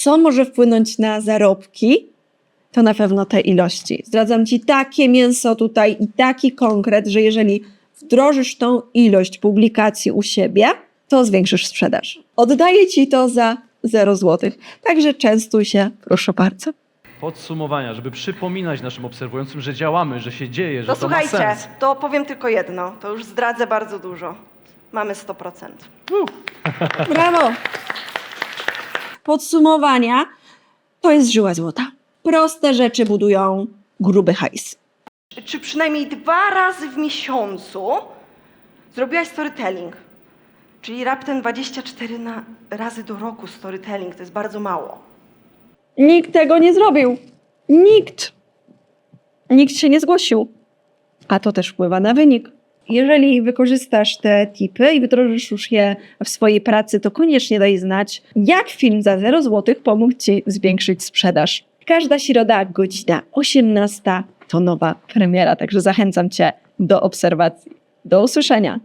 Co może wpłynąć na zarobki? To na pewno te ilości. Zdradzam Ci takie mięso tutaj i taki konkret, że jeżeli wdrożysz tą ilość publikacji u siebie, to zwiększysz sprzedaż. Oddaję Ci to za 0 zł. Także częstuj się, proszę bardzo. Podsumowania, żeby przypominać naszym obserwującym, że działamy, że się dzieje, że To to, ma słuchajcie, sens. to powiem tylko jedno, to już zdradzę bardzo dużo. Mamy 100%. Brawo! Podsumowania to jest żyła złota. Proste rzeczy budują gruby hajs. Czy przynajmniej dwa razy w miesiącu zrobiłaś storytelling? Czyli raptem 24 na, razy do roku storytelling, to jest bardzo mało. Nikt tego nie zrobił. Nikt. Nikt się nie zgłosił. A to też wpływa na wynik. Jeżeli wykorzystasz te tipy i wdrożysz już je w swojej pracy, to koniecznie daj znać, jak film za 0 zł pomógł Ci zwiększyć sprzedaż. Każda środa, godzina 18 to nowa premiera, także zachęcam Cię do obserwacji. Do usłyszenia.